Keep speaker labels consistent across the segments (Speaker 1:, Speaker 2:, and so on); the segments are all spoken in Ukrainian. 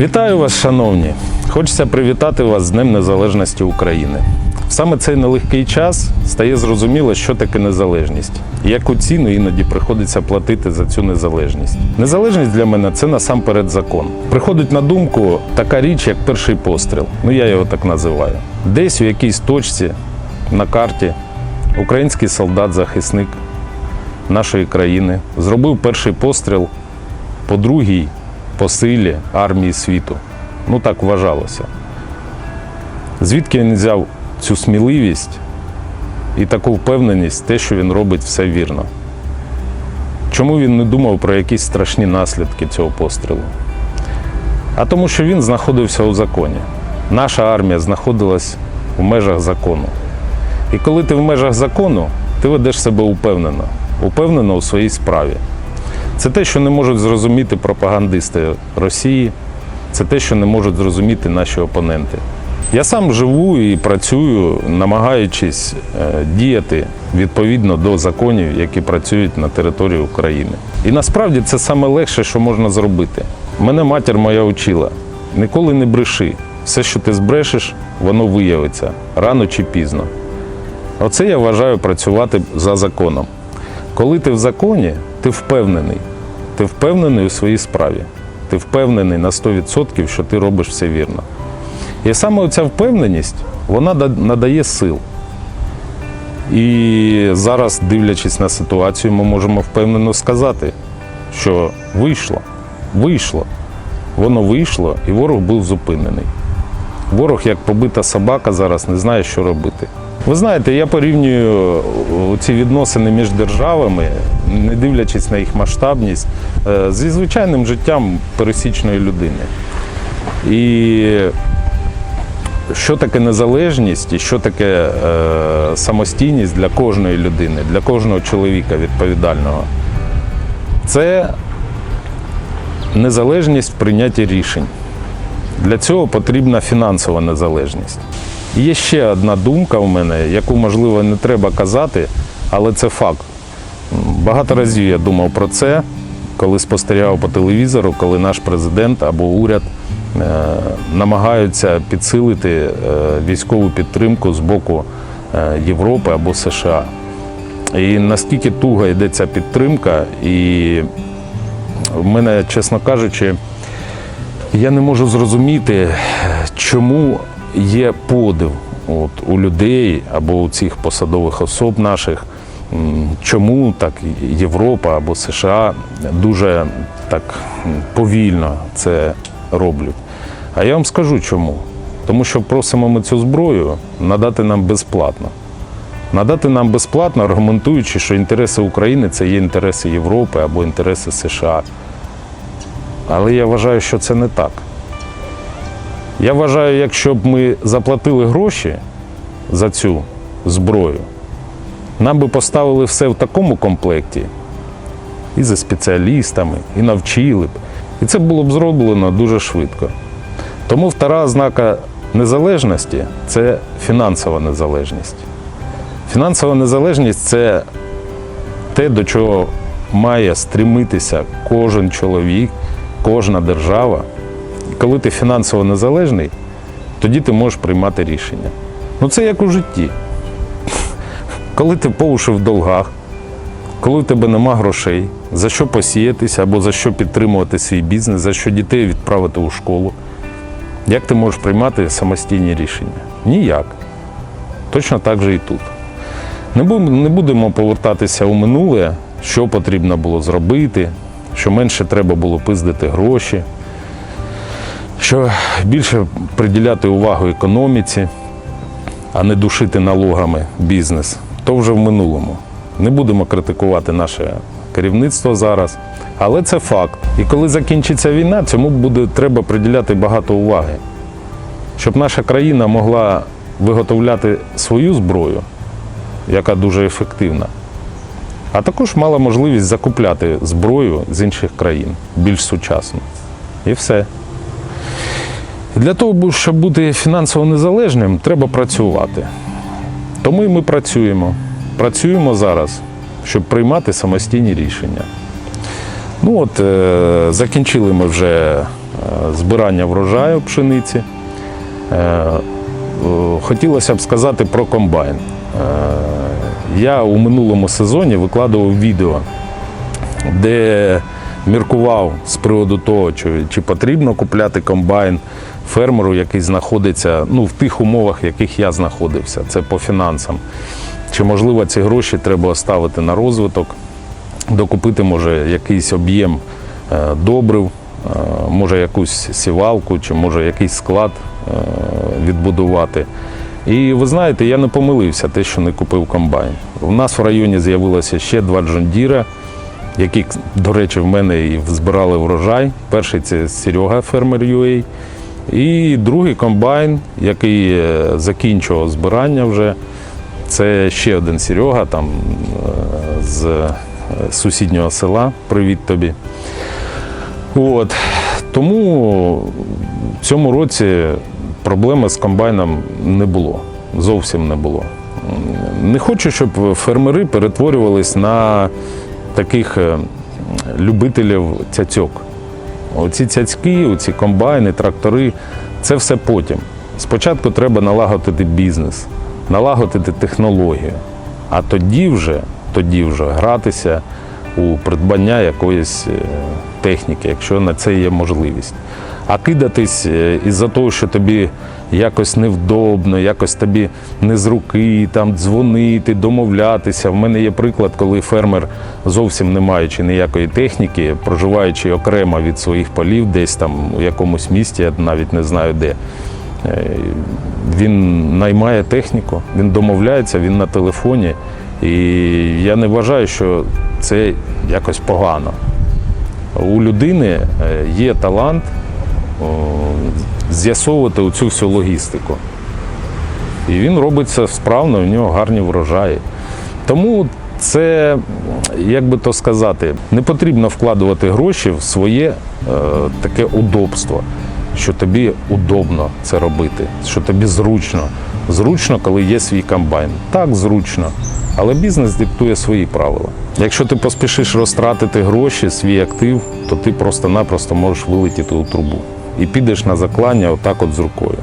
Speaker 1: Вітаю вас, шановні! Хочеться привітати вас з Днем Незалежності України. Саме цей нелегкий час стає зрозуміло, що таке незалежність і яку ціну іноді приходиться платити за цю незалежність. Незалежність для мене це насамперед закон. Приходить на думку така річ, як перший постріл. Ну я його так називаю. Десь у якійсь точці на карті український солдат-захисник нашої країни зробив перший постріл по другій по силі армії світу. Ну так вважалося. Звідки він взяв цю сміливість і таку впевненість, те, що він робить все вірно? Чому він не думав про якісь страшні наслідки цього пострілу? А тому, що він знаходився у законі. Наша армія знаходилась в межах закону. І коли ти в межах закону, ти ведеш себе упевнено, упевнено у своїй справі. Це те, що не можуть зрозуміти пропагандисти Росії, це те, що не можуть зрозуміти наші опоненти. Я сам живу і працюю, намагаючись е, діяти відповідно до законів, які працюють на території України. І насправді це саме легше, що можна зробити. Мене матір моя учила: ніколи не бреши. Все, що ти збрешеш, воно виявиться рано чи пізно. Оце я вважаю працювати за законом. Коли ти в законі, ти впевнений. Ти впевнений у своїй справі. Ти впевнений на 100%, що ти робиш все вірно. І саме ця впевненість вона надає сил. І зараз, дивлячись на ситуацію, ми можемо впевнено сказати, що вийшло, вийшло. Воно вийшло, і ворог був зупинений. Ворог, як побита собака, зараз не знає, що робити. Ви знаєте, я порівнюю ці відносини між державами, не дивлячись на їх масштабність, е, зі звичайним життям пересічної людини. І що таке незалежність і що таке е, самостійність для кожної людини, для кожного чоловіка відповідального? Це незалежність в прийнятті рішень. Для цього потрібна фінансова незалежність. Є ще одна думка у мене, яку, можливо, не треба казати, але це факт. Багато разів я думав про це, коли спостерігав по телевізору, коли наш президент або уряд е, намагаються підсилити е, військову підтримку з боку е, Європи або США. І наскільки туго йде ця підтримка, і в мене, чесно кажучи, я не можу зрозуміти, чому є подив от, у людей або у цих посадових особ наших, чому так Європа або США дуже так повільно це роблять. А я вам скажу чому. Тому що просимо ми цю зброю надати нам безплатно. Надати нам безплатно, аргументуючи, що інтереси України це є інтереси Європи або інтереси США. Але я вважаю, що це не так. Я вважаю, якщо б ми заплатили гроші за цю зброю, нам би поставили все в такому комплекті і за спеціалістами, і навчили б. І це було б зроблено дуже швидко. Тому втора ознака незалежності це фінансова незалежність. Фінансова незалежність це те, до чого має стремитися кожен чоловік, кожна держава. Коли ти фінансово незалежний, тоді ти можеш приймати рішення. Ну це як у житті. Коли ти по уші в долгах, коли в тебе нема грошей, за що посіятися або за що підтримувати свій бізнес, за що дітей відправити у школу, як ти можеш приймати самостійні рішення? Ніяк. Точно так же і тут. Не будемо повертатися у минуле, що потрібно було зробити, що менше треба було пиздити гроші, що більше приділяти увагу економіці, а не душити налогами бізнес. То вже в минулому. Не будемо критикувати наше керівництво зараз, але це факт. І коли закінчиться війна, цьому буде треба приділяти багато уваги. Щоб наша країна могла виготовляти свою зброю, яка дуже ефективна, а також мала можливість закупляти зброю з інших країн, більш сучасну. І все. Для того, щоб бути фінансово незалежним, треба працювати. Тому і ми працюємо. Працюємо зараз, щоб приймати самостійні рішення. Ну от, е, закінчили ми вже збирання врожаю пшениці. Е, е, Хотілося б сказати про комбайн. Е, Я у минулому сезоні викладував відео, де міркував з приводу того, чи, чи потрібно купляти комбайн фермеру, який знаходиться ну, в тих умовах, в яких я знаходився. Це по фінансам. Чи можливо ці гроші треба оставити на розвиток, докупити може якийсь об'єм е, добрив, е, може якусь сівалку, чи може якийсь склад е, відбудувати. І ви знаєте, я не помилився, те, що не купив комбайн. У нас в районі з'явилося ще два джондіра, які, до речі, в мене і збирали врожай. Перший це Серега фермер UA. І другий комбайн, який е, закінчував збирання вже. Це ще один Серега там е, з е, сусіднього села. Привіт тобі. От. Тому в цьому році проблеми з комбайном не було. Зовсім не було. Не хочу, щоб фермери перетворювались на таких е, любителів цяцьок. Оці цяцьки, оці комбайни, трактори це все потім. Спочатку треба налагодити бізнес, налагодити технологію, а тоді вже, тоді вже гратися у придбання якоїсь е, техніки, якщо на це є можливість. А кидатись е, із-за того, що тобі якось невдобно, якось тобі не з руки, там дзвонити, домовлятися. В мене є приклад, коли фермер, зовсім не маючи ніякої техніки, проживаючи окремо від своїх полів, десь там у якомусь місті, я навіть не знаю де. е, Він наймає техніку, він домовляється, він на телефоні. І я не вважаю, що це якось погано. У людини е, є талант з'ясовувати цю всю логістику. І він робить це справно, у нього гарні врожаї. Тому це, як би то сказати, не потрібно вкладувати гроші в своє е, таке удобство, що тобі удобно це робити, що тобі зручно. Зручно, коли є свій комбайн. Так, зручно. Але бізнес диктує свої правила. Якщо ти поспішиш розтратити гроші, свій актив, то ти просто-напросто можеш вилетіти у трубу і підеш на заклання отак от з рукою.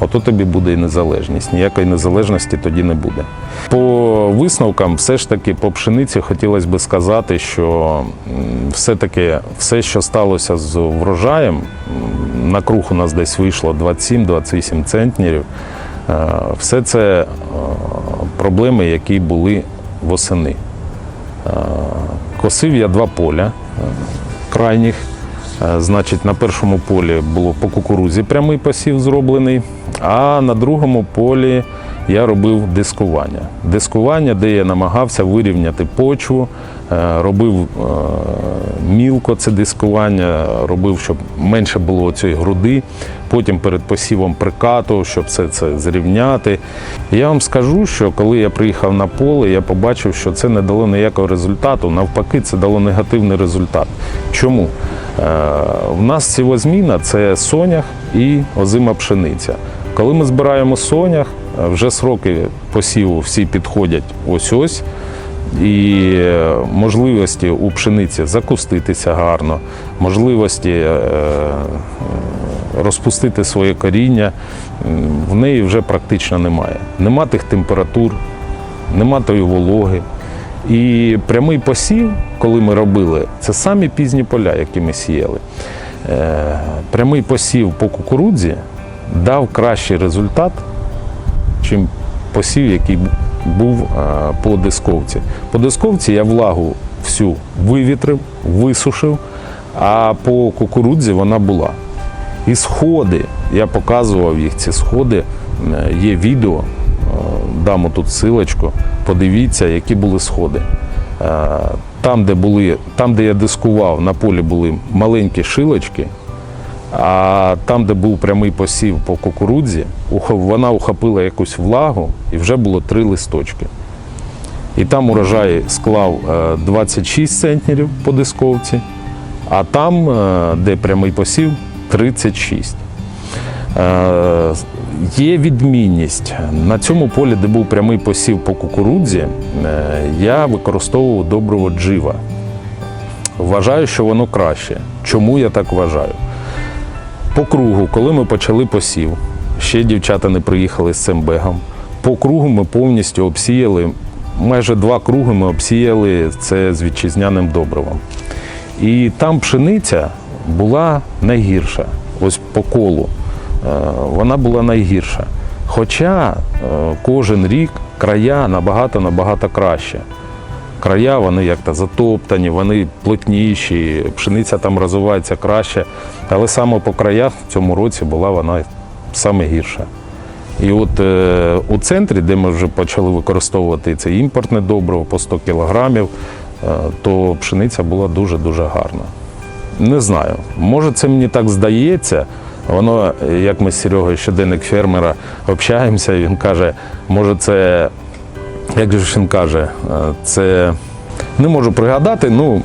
Speaker 1: Ото тобі буде і незалежність. Ніякої незалежності тоді не буде. По висновкам, все ж таки, по пшениці хотілося би сказати, що все-таки все, що сталося з врожаєм, на круг у нас десь вийшло 27-28 центнерів. Е, Все це е, проблеми, які були восени. Е, Косив я два поля крайніх. Е, Значить, на першому полі було по кукурузі прямий посів зроблений, а на другому полі я робив дискування. Дискування, де я намагався вирівняти почву, е, робив е, мілко це дискування, робив, щоб менше було цієї груди. Потім перед посівом прикатував, щоб все це зрівняти. Я вам скажу, що коли я приїхав на поле, я побачив, що це не дало ніякого результату. Навпаки, це дало негативний результат. Чому? Е, В нас сівозміна це сонях і озима пшениця. Коли ми збираємо сонях, е, вже сроки посіву всі підходять ось ось. І е, можливості у пшениці закуститися гарно, можливості е, е, розпустити своє коріння, в неї вже практично немає. Нема тих температур, нема тої вологи. І прямий посів, коли ми робили, це самі пізні поля, які ми сіяли. Е, Прямий посів по кукурудзі дав кращий результат, чим посів, який був е, по дисковці. По дисковці я влагу всю вивітрив, висушив, а по кукурудзі вона була. І сходи, я показував їх, ці сходи, е, є відео, е, дам тут силочку, подивіться, які були сходи. Е, Там, де були, там, де я дискував, на полі були маленькі шилочки, а там, де був прямий посів по кукурудзі, вона ухопила якусь влагу і вже було три листочки. І там урожай склав е, 26 центнерів по дисковці, а там, де прямий посів, 36. Е, Є відмінність. На цьому полі, де був прямий посів по кукурудзі, е, я використовував добриво джива. Вважаю, що воно краще. Чому я так вважаю? По кругу, коли ми почали посів, ще дівчата не приїхали з цим бегом. По кругу ми повністю обсіяли, майже два круги ми обсіяли це з вітчизняним добривом. І там пшениця була найгірша. Ось по колу е, вона була найгірша. Хоча е, кожен рік края набагато набагато краще. Края вони як-то затоптані, вони плотніші, пшениця там розвивається краще. Але саме по краях в цьому році була вона саме гірша. І от е, у центрі, де ми вже почали використовувати це імпортне добриво по 100 кілограмів, е, то пшениця була дуже-дуже гарна. Не знаю, може це мені так здається. Воно, як ми з Серегою, щоденник фермера, общаємося, він каже, може це, як же він каже, е, це не можу пригадати, ну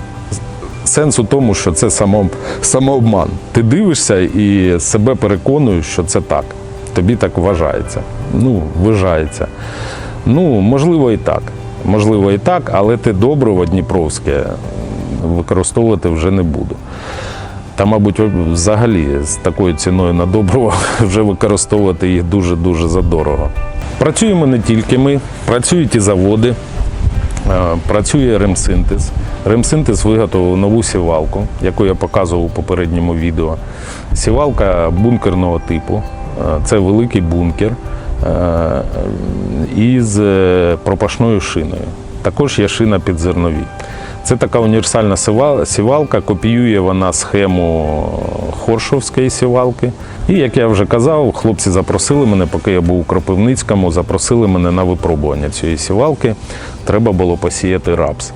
Speaker 1: сенс у тому, що це само, самообман. Ти дивишся і себе переконуєш, що це так. Тобі так вважається. Ну, вважається. Ну, можливо, і так. Можливо, і так, але те добриво Дніпровське використовувати вже не буду. Та, мабуть, взагалі з такою ціною на добриво вже використовувати їх дуже-дуже задорого. Працюємо не тільки ми, працюють і заводи, е, працює ремсинтез. Ремсинтез виготовив нову сівалку, яку я показував у попередньому відео. Сівалка бункерного типу. Е, Це великий бункер е, із пропашною шиною. Також є шина під зернові. Це така універсальна сівалка, копіює вона схему хоршовської сівалки. І як я вже казав, хлопці запросили мене, поки я був у Кропивницькому, запросили мене на випробування цієї сівалки. Треба було посіяти рапс.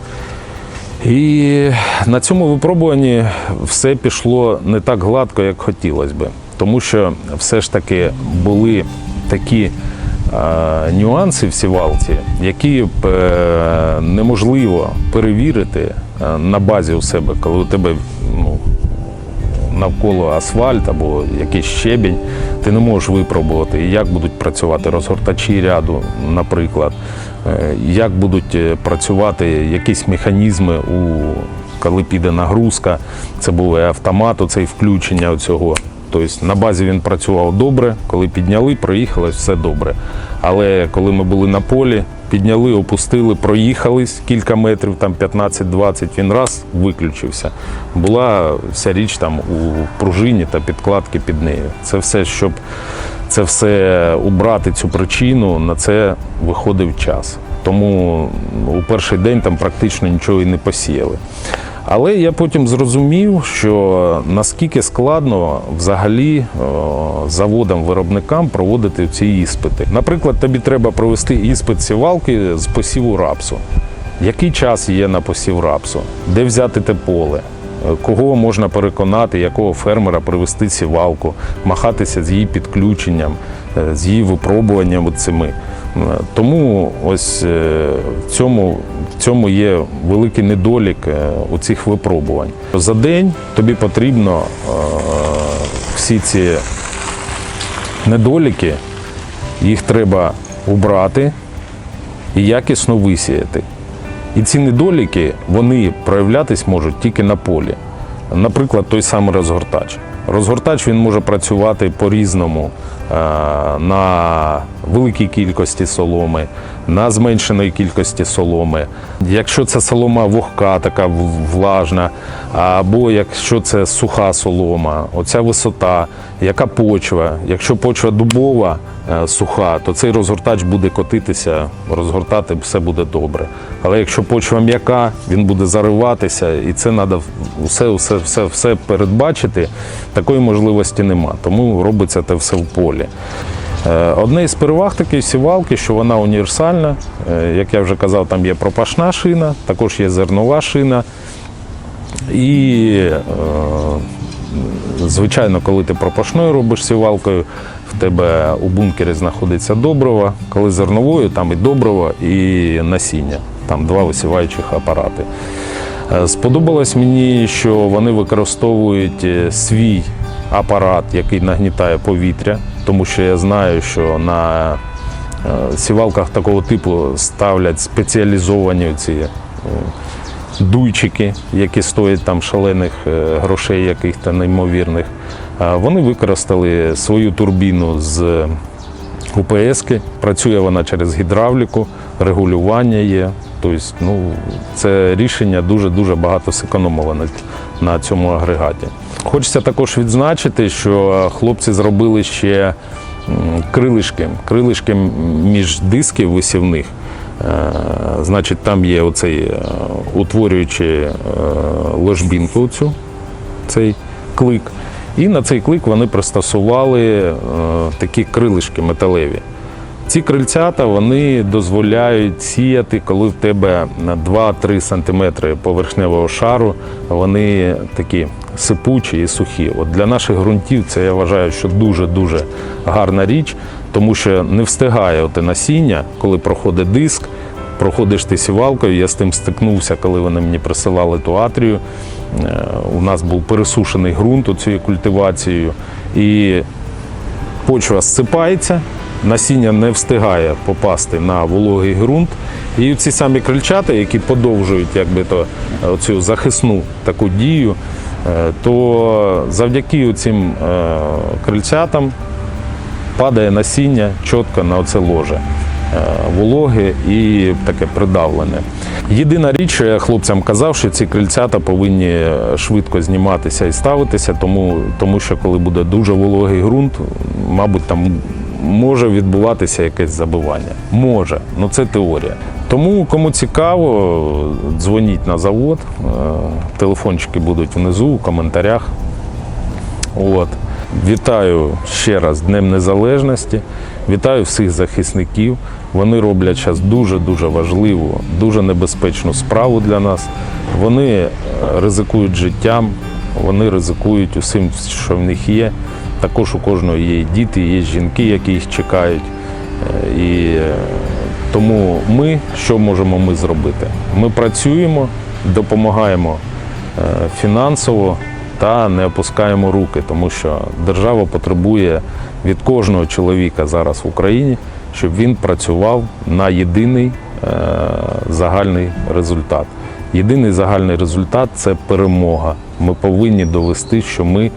Speaker 1: І на цьому випробуванні все пішло не так гладко, як хотілося би. Тому що все ж таки були такі нюанси в сівалці, які б е, неможливо перевірити е, на базі у себе, коли у тебе ну, навколо асфальт або якийсь щебінь, ти не можеш випробувати, як будуть працювати розгортачі ряду, наприклад, е, як будуть е, працювати якісь механізми, у, коли піде нагрузка. Це був і автомат, оцей включення цього. Тобто на базі він працював добре, коли підняли, проїхали, все добре. Але коли ми були на полі, підняли, опустили, проїхались кілька метрів, там 15-20, він раз виключився. Була вся річ там у пружині та підкладки під нею. Це все, щоб це все убрати цю причину, на це виходив час. Тому у перший день там практично нічого і не посіяли. Але я потім зрозумів, що наскільки складно взагалі заводам-виробникам проводити ці іспити. Наприклад, тобі треба провести іспит сівалки з посіву рапсу. Який час є на посів рапсу? Де взяти те поле? Е, Кого можна переконати, якого фермера привести сівалку, махатися з її підключенням, е, з її випробуванням цими. Е, Тому ось е, в цьому, в цьому є великий недолік е, у цих випробувань. За день тобі потрібно е, всі ці недоліки, їх треба убрати і якісно висіяти. І ці недоліки вони проявлятись можуть тільки на полі. Наприклад, той самий розгортач. Розгортач він може працювати по-різному е, на великій кількості соломи, на зменшеної кількості соломи. Якщо це солома вогка, така влажна, або якщо це суха солома, оця висота, яка почва. Якщо почва дубова, е, суха, то цей розгортач буде котитися, розгортати все буде добре. Але якщо почва м'яка, він буде зариватися, і це треба все, все, все, все передбачити. Такої можливості нема. Тому робиться це все в полі. Е, Одне із переваг такої сівалки, що вона універсальна. Е, Як я вже казав, там є пропашна шина, також є зернова шина. І, е, звичайно, коли ти пропашною робиш сівалкою, в тебе у бункері знаходиться добриво, коли зерновою, там і добриво, і насіння. Там два висіваючих апарати. Сподобалось мені, що вони використовують свій апарат, який нагнітає повітря, тому що я знаю, що на е, сівалках такого типу ставлять спеціалізовані ці е, дуйчики, які стоять там шалених е, грошей, яких-то неймовірних. Е, Вони використали свою турбіну з УПС-ки. Працює вона через гідравліку, регулювання є. Тобто, ну, це рішення дуже-дуже багато зекономило на цьому агрегаті. Хочеться також відзначити, що хлопці зробили ще крилишки, крилишки між дисків висівних. Е, Значить, там є оцей е, утворюючий е, ложбінку цю, цей клик. І на цей клик вони пристосували е, такі крилишки металеві. Ці крильцята вони дозволяють сіяти, коли в тебе на 2-3 см поверхневого шару вони такі сипучі і сухі. От для наших ґрунтів це я вважаю, що дуже-дуже гарна річ, тому що не встигає оте насіння, коли проходить диск, проходиш ти сівалкою. Я з тим стикнувся, коли вони мені присилали ту атрію. Е, У нас був пересушений ґрунт цією культивацією. І почва зсипається, насіння не встигає попасти на вологий ґрунт. І ці самі крильчата, які подовжують якби то, цю захисну таку дію, е, то завдяки цим крильцятам падає насіння чітко на оце ложе. е, Вологе і таке придавлене. Єдина річ, що я хлопцям казав, що ці крильцята повинні швидко зніматися і ставитися, тому, тому що коли буде дуже вологий ґрунт, мабуть, там може відбуватися якесь забивання. Може, ну це теорія. Тому, кому цікаво, дзвоніть на завод. е, Телефончики будуть внизу у коментарях. От. Вітаю ще раз Днем Незалежності. Вітаю всіх захисників. Вони роблять зараз дуже-дуже важливу, дуже небезпечну справу для нас. Вони е, ризикують життям, вони ризикують усім, що в них є. Також у кожного є діти, є жінки, які їх чекають. Е, І е, тому ми, що можемо ми зробити? Ми працюємо, допомагаємо е, фінансово та не опускаємо руки, тому що держава потребує від кожного чоловіка зараз в Україні, щоб він працював на єдиний загальний результат. Єдиний загальний результат це перемога. Ми повинні довести, що ми,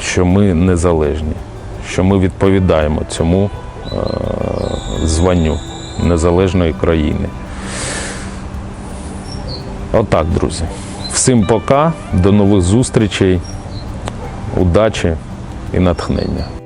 Speaker 1: що ми незалежні, що ми відповідаємо цьому е, званню незалежної країни. Отак, друзі. Всім пока, до нових зустрічей, удачі і натхнення.